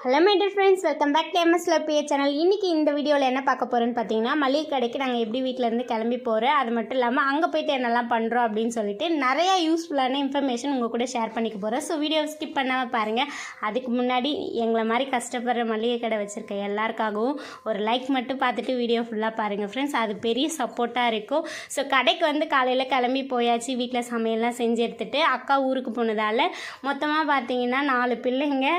Hello my dear friends welcome back to MS லப்பிய channel இன்றைக்கி இந்த வீடியோவில் என்ன பார்க்க போகிறோன்னு பார்த்தீங்கன்னா மளிகை கடைக்கு நாங்கள் எப்படி வீட்டிலேருந்து கிளம்பி போகிறோம் அது மட்டும் இல்லாமல் அங்கே போயிட்டு என்னெல்லாம் பண்ணுறோம் அப்படின்னு சொல்லிட்டு நிறையா யூஸ்ஃபுல்லான இன்ஃபர்மேஷன் உங்கள் கூட ஷேர் பண்ணிக்க போகிறோம் ஸோ வீடியோ ஸ்கிப் பண்ணாமல் பாருங்கள் அதுக்கு முன்னாடி எங்களை மாதிரி கஷ்டப்படுற மளிகை கடை வச்சுருக்க எல்லாருக்காகவும் ஒரு லைக் மட்டும் பார்த்துட்டு வீடியோ ஃபுல்லாக பாருங்கள் ஃப்ரெண்ட்ஸ் அது பெரிய சப்போர்ட்டாக இருக்கும். ஸோ கடைக்கு வந்து காலையில் கிளம்பி போயாச்சு. வீட்டில் சமையல்லாம் செஞ்சு எடுத்துகிட்டு அக்கா ஊருக்கு போனதால் மொத்தமாக பார்த்தீங்கன்னா நாலு பிள்ளைங்க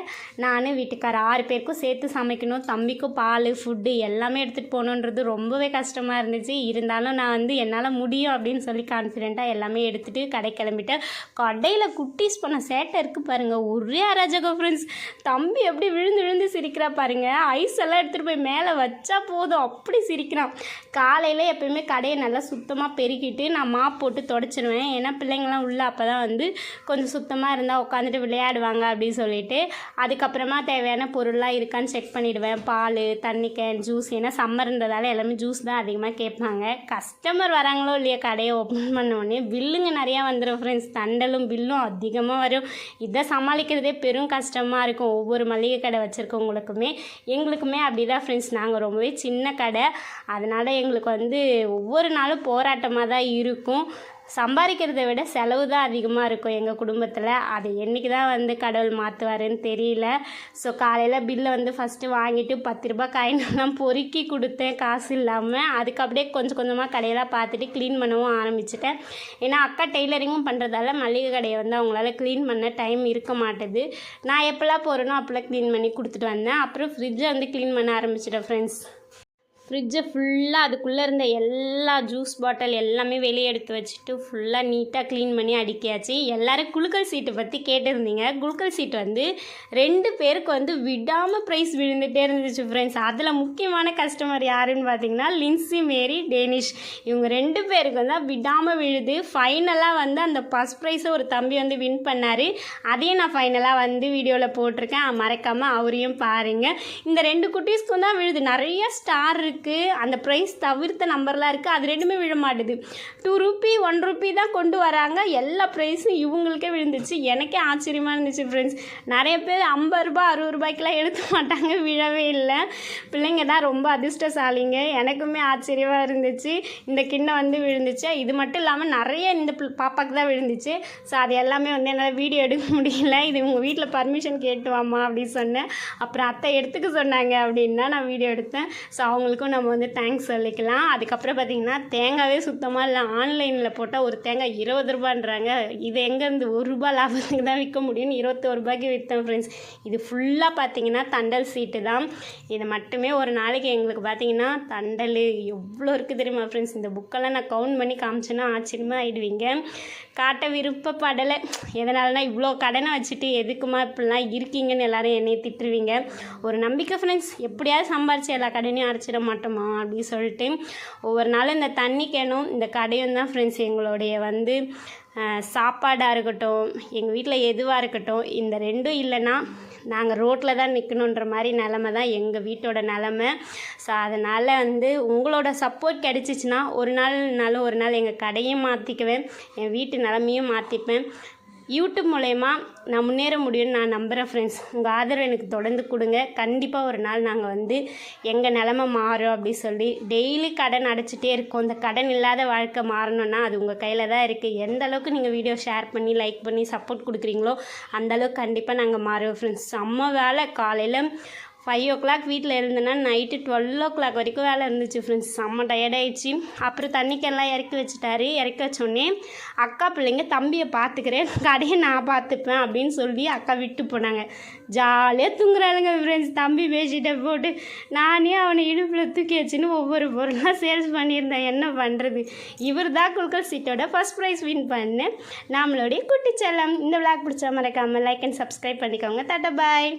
நான் வீட்டுக்கார ஆறு பேருக்கும் சேர்த்து சமைக்கணும் தம்பிக்கும் பால் ஃபுட்டு எல்லாமே எடுத்துகிட்டு போகணுன்றது ரொம்பவே கஷ்டமாக இருந்துச்சு. இருந்தாலும் நான் வந்து என்னால் முடியும் அப்படின்னு சொல்லி கான்ஃபிடெண்ட்டாக எல்லாமே எடுத்துகிட்டு கடை கிளம்பிட்டேன். கடையில் குட்டீஸ் பண்ண சேட்டை இருக்குது பாருங்கள் ஒரே அராஜகம் ஃப்ரெண்ட்ஸ் தம்பி எப்படி விழுந்து விழுந்து சிரிக்கிறா பாருங்கள் ஐஸ் எல்லாம் எடுத்துகிட்டு போய் மேலே வச்சா போதும். அப்படி சிரிக்கிறான். காலையில் எப்பயுமே கடையை நல்லா சுத்தமாக பெருக்கிட்டு நான் மாப் போட்டு தொடச்சிடுவேன் ஏன்னா பிள்ளைங்கள்லாம் உள்ள அப்போ தான் வந்து கொஞ்சம் சுத்தமாக இருந்தால் உட்காந்துட்டு விளையாடுவாங்க அப்படின்னு சொல்லிட்டு. அதுக்கப்புறமா தேவையான பொருள்லாம் இருக்கான்னு செக் பண்ணிடுவேன். பால் தண்ணி கேன் ஜூஸ் ஏன்னா சம்மர்ன்றதால எல்லாமே ஜூஸ் தான் அதிகமாக கேட்பாங்க. கஸ்டமர் வராங்களோ இல்லையா கடையை ஓப்பன் பண்ண உடனே பில்லுங்க நிறையா வந்துடும் ஃப்ரெண்ட்ஸ் தண்டலும் பில்லும் அதிகமாக வரும். இதை சமாளிக்கிறதே பெரும் கஷ்டமாக இருக்கும். ஒவ்வொரு மளிகை கடை வச்சுருக்கவங்களுக்குமே. எங்களுக்குமே அப்படி தான் ஃப்ரெண்ட்ஸ் நாங்கள் ரொம்பவே சின்ன கடை. அதனால் எங்களுக்கு வந்து ஒவ்வொரு நாளும் போராட்டமாக தான் இருக்கும். சம்பாதிக்கிறத விட செலவு தான் அதிகமாக இருக்கும் எங்கள் குடும்பத்தில். அது என்றைக்கு தான் வந்து கடவுள் மாற்றுவாருன்னு தெரியல. ஸோ காலையில் பில்லை வந்து ஃபஸ்ட்டு வாங்கிட்டு பத்து ரூபாய் காயினெல்லாம் பொறுக்கி கொடுத்தேன். காசு இல்லாமல் அதுக்கு அப்படியே கொஞ்சம் கொஞ்சமாக கடையெல்லாம் பார்த்துட்டு க்ளீன் பண்ணவும் ஆரம்பிச்சிட்டேன். ஏன்னா அக்கா டெய்லரிங்கும் பண்ணுறதால மளிகை கடையை வந்து அவங்களால க்ளீன் பண்ண டைம் இருக்க மாட்டுது. நான் எப்போல்லாம் போகிறேனோ அப்போல்லாம் க்ளீன் பண்ணி கொடுத்துட்டு வந்தேன். அப்புறம் ஃப்ரிட்ஜை வந்து க்ளீன் பண்ண ஆரம்பிச்சிட்டேன் ஃப்ரெண்ட்ஸ் ஃப்ரிட்ஜை ஃபுல்லாக அதுக்குள்ளே இருந்த எல்லா ஜூஸ் பாட்டில் எல்லாமே வெளியே எடுத்து வச்சுட்டு ஃபுல்லாக நீட்டாக க்ளீன் பண்ணி அடிக்காச்சு எல்லோரும் குளுக்கல் சீட்டை பற்றி கேட்டிருந்தீங்க. குளுக்கல் சீட் வந்து ரெண்டு பேருக்கு வந்து விடாமல் ப்ரைஸ் விழுந்துகிட்டே இருந்துச்சு ஃப்ரெண்ட்ஸ் அதில் முக்கியமான கஸ்டமர் யாருன்னு பார்த்தீங்கன்னா லின்சி மேரி டேனிஷ் இவங்க ரெண்டு பேருக்கு வந்து விடாமல் விழுது. ஃபைனலாக வந்து அந்த ஃபஸ்ட் ப்ரைஸை ஒரு தம்பி வந்து வின் பண்ணார். அதையும் நான் ஃபைனலாக வந்து வீடியோவில் போட்டிருக்கேன். மறக்காமல் அவரையும் பாருங்கள் இந்த ரெண்டு குட்டீஸ்க்கும் தான் விழுது. நிறைய ஸ்டார் இருக்குது அந்த ப்ரைஸ் தவிர்த்த நம்பர்லாம் இருக்குது அது ரெண்டுமே விழ மாட்டுது. டூ ருபி ஒன் ருபி தான் கொண்டு வராங்க. எல்லா ப்ரைஸும் இவங்களுக்கே விழுந்துச்சு எனக்கே ஆச்சரியமாக இருந்துச்சு ஃப்ரெண்ட்ஸ் நிறைய பேர் ஐம்பது ரூபாய் அறுபது ரூபாய்க்கெலாம் எடுக்க மாட்டாங்க. விழவே இல்லை. பிள்ளைங்க தான் ரொம்ப அதிர்ஷ்டசாலிங்க. எனக்குமே ஆச்சரியமாக இருந்துச்சு. இந்த கிண்ணம் வந்து விழுந்துச்சு. இது மட்டும் இல்லாமல் நிறைய இந்த பாப்பாவுக்கு பாப்பாக்கு தான் விழுந்துச்சு. ஸோ அது எல்லாமே வந்து என்னால் வீடியோ எடுக்க முடியல. இது உங்கள் வீட்டில் பர்மிஷன் கேட்டு வாமா அப்படின்னு சொன்னேன். அப்புறம் அத்தை எடுத்துக்க சொன்னாங்க அப்படின்னா நான் வீடியோ எடுத்தேன். ஸோ அவங்களுக்கும் நம்ம வந்து தேங்க்ஸ் சொல்லிக்கலாம். அதுக்கப்புறம் பார்த்தீங்கன்னா தேங்காவே சுத்தமாக இல்லை. ஆன்லைனில் போட்டால் ஒரு தேங்காய் இருபது ரூபான்றாங்க. இது எங்கேருந்து ஒரு ரூபா லாபத்துக்கு தான் விற்க முடியும்னு இருபத்தோரு ரூபாய்க்கு விற்றேன் ஃப்ரெண்ட்ஸ் இது ஃபுல்லாக பார்த்தீங்கன்னா தண்டல் சீட்டு தான். இது மட்டுமே ஒரு நாளைக்கு எங்களுக்கு பார்த்தீங்கன்னா தண்டல் எவ்வளோ இருக்குது தெரியுமா ஃப்ரெண்ட்ஸ் இந்த புக்கெல்லாம் நான் கவுண்ட் பண்ணி காமிச்சேன்னா ஆச்சரியமாக ஆகிடுவீங்க காட்ட விருப்பப்படலை. எதனாலனா இவ்வளோ கடனை வச்சுட்டு எதுக்குமா இப்படிலாம் இருக்கீங்கன்னு எல்லோரும் என்னை திட்டுருவீங்க. ஒரு நம்பிக்கை ஃப்ரெண்ட்ஸ் எப்படியாவது சம்பாரிச்சு எல்லா கடனையும் அரைச்சிட மாட்டோமா அப்படின்னு சொல்லிட்டு ஒவ்வொரு நாளும் இந்த தண்ணி கேனும் இந்த கடையும் தான் ஃப்ரெண்ட்ஸ் எங்களுடைய வந்து சாப்பாடாக இருக்கட்டும் எங்கள் வீட்டில் எதுவாக இருக்கட்டும் இந்த ரெண்டும் இல்லைன்னா நாங்கள் ரோட்டில் தான் நிற்கணுன்ற மாதிரி நிலமை தான் எங்கள் வீட்டோட நிலமை. ஸோ அதனால் வந்து உங்களோட சப்போர்ட் கிடச்சிச்சின்னா ஒரு நாள்னாலும் ஒரு நாள் எங்கள் கடையும் மாற்றிக்குவேன் என் வீட்டு நிலமையும் மாற்றிப்பேன் யூடியூப் மூலயமா நான் முன்னேற முடியும்னு நான் நம்புகிறேன் ஃப்ரெண்ட்ஸ் உங்கள் ஆதரவு எனக்கு தொடர்ந்து கொடுங்க. கண்டிப்பாக ஒரு நாள் நாங்கள் வந்து எங்கள் நிலமை மாறும் அப்படி சொல்லி டெய்லி கடன் அடைச்சிட்டே இருக்கோம். இந்த கடன் இல்லாத வாழ்க்கை மாறணும்னா அது உங்கள் கையில் தான் இருக்குது எந்த அளவுக்கு நீங்கள் வீடியோ ஷேர் பண்ணி லைக் பண்ணி சப்போர்ட் கொடுக்குறீங்களோ அந்த அளவுக்கு கண்டிப்பாக நாங்கள் மாறுவோம் ஃப்ரெண்ட்ஸ் செம்ம வேலை. காலையில் ஃபைவ் ஓ கிளாக் வீட்டில் இருந்தேன்னா நைட்டு டுவெல் ஓ கிளாக் வரைக்கும் வேலை இருந்துச்சு ஃப்ரெண்ட்ஸ் செம்ம டயர்டாயிடுச்சு அப்புறம் தண்ணிக்கெல்லாம் இறக்கி வச்சுட்டாரு. இறக்கி வச்சோடனே அக்கா பிள்ளைங்க தம்பியை பார்த்துக்கிறேன். கடையை நான் பார்த்துப்பேன் அப்படின்னு சொல்லி அக்கா விட்டு போனாங்க. ஜாலியாக தூங்குறாளுங்க ஃப்ரெண்ட்ஸ் தம்பி பேசிட்ட போட்டு நானே அவனை இடுப்பில் தூக்கி வச்சுன்னு ஒவ்வொரு பொருளாக சேல்ஸ் பண்ணியிருந்தேன். என்ன பண்ணுறது இவர் தான் குழுக்கள் சீட்டோட ஃபர்ஸ்ட் ப்ரைஸ் வின் பண்ணேன் நம்மளுடைய குட்டி செல்லம். இந்த விளாக் பிடிச்சா மறக்காமல் லைக் அண்ட் சப்ஸ்கிரைப் பண்ணிக்கோங்க. தட்ட பாய்